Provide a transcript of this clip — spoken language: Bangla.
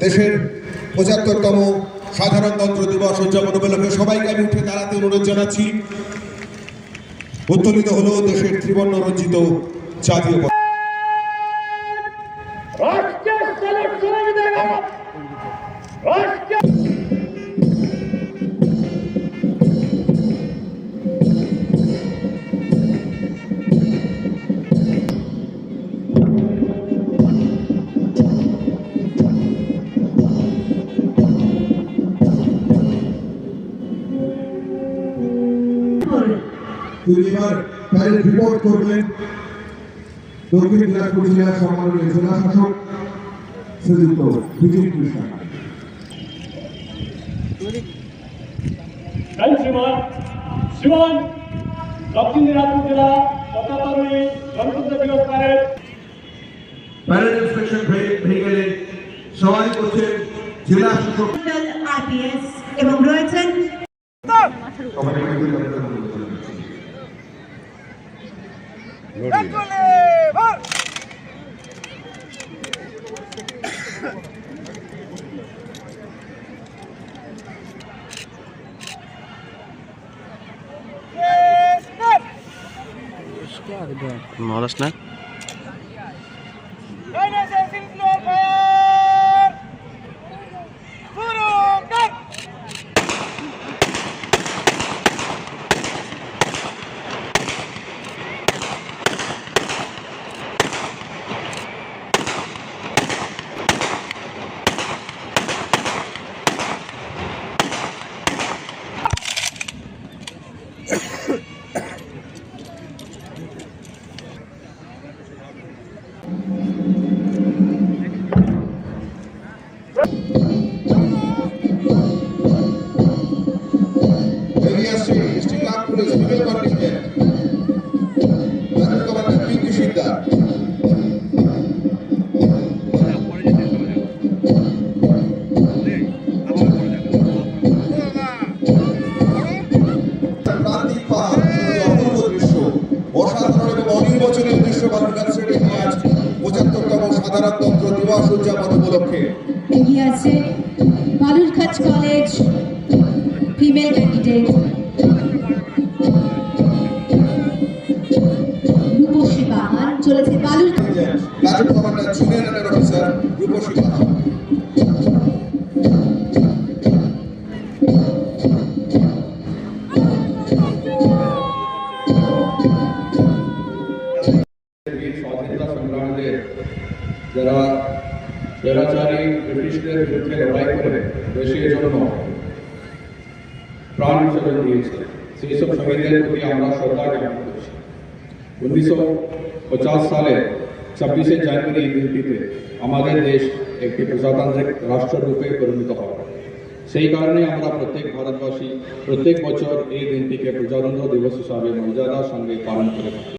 দেশের পঁচাত্তরতম সাধারণতন্ত্র দিবস উদযাপন উপলক্ষে সবাইকে আমি উঠে দাঁড়াতে অনুরোধ জানাচ্ছি উত্তোলিত হল দেশের ত্রিবর্ণ রঞ্জিত জাতীয়। দুইবার তাদের রিপোর্ট করলেন। দক্ষিণ দিনাজপুর জেলার সম্মানীয় জেলা শাসক শ্রীযুক্ত বিজয় কৃষ্ণ জেলা গেলে সবাই সবাইকে অভিনন্দন জানাচ্ছি। দৃশ্য। অসাধারণ এবং অনির্বচনীয় দৃশ্য বালুরঘাট স্টেডিয়ামে আজ পঁচাত্তরতম সাধারণতন্ত্র দিবস উদযাপন উপলক্ষে। এগিয়ে আছে বালুরঘাট কলেজ। ফিমেল ক্যান্ডিডেট রূপসী বাহান চলেছে Balurghat lieutenant commander junior officer রূপসী বীর যারা স্বৈরাচারী ব্রিটিশদের বিরুদ্ধে লড়াই করে দেশের জন্য প্রাণ বিসর্জন দিয়েছে সেই সব শহীদদের প্রতি আমরা শ্রদ্ধা জ্ঞাপন করছি উনিশশো পঞ্চাশ সালে ছাব্বিশে জানুয়ারি এই দিনটিতে আমাদের দেশ একটি প্রজাতান্ত্রিক রাষ্ট্ররূপে পরিণত হয় সেই কারণে আমরা প্রত্যেক ভারতবাসী প্রত্যেক বছর এই দিনটিকে প্রজাতন্ত্র দিবস হিসাবে মর্যাদার সঙ্গে পালন করে থাকি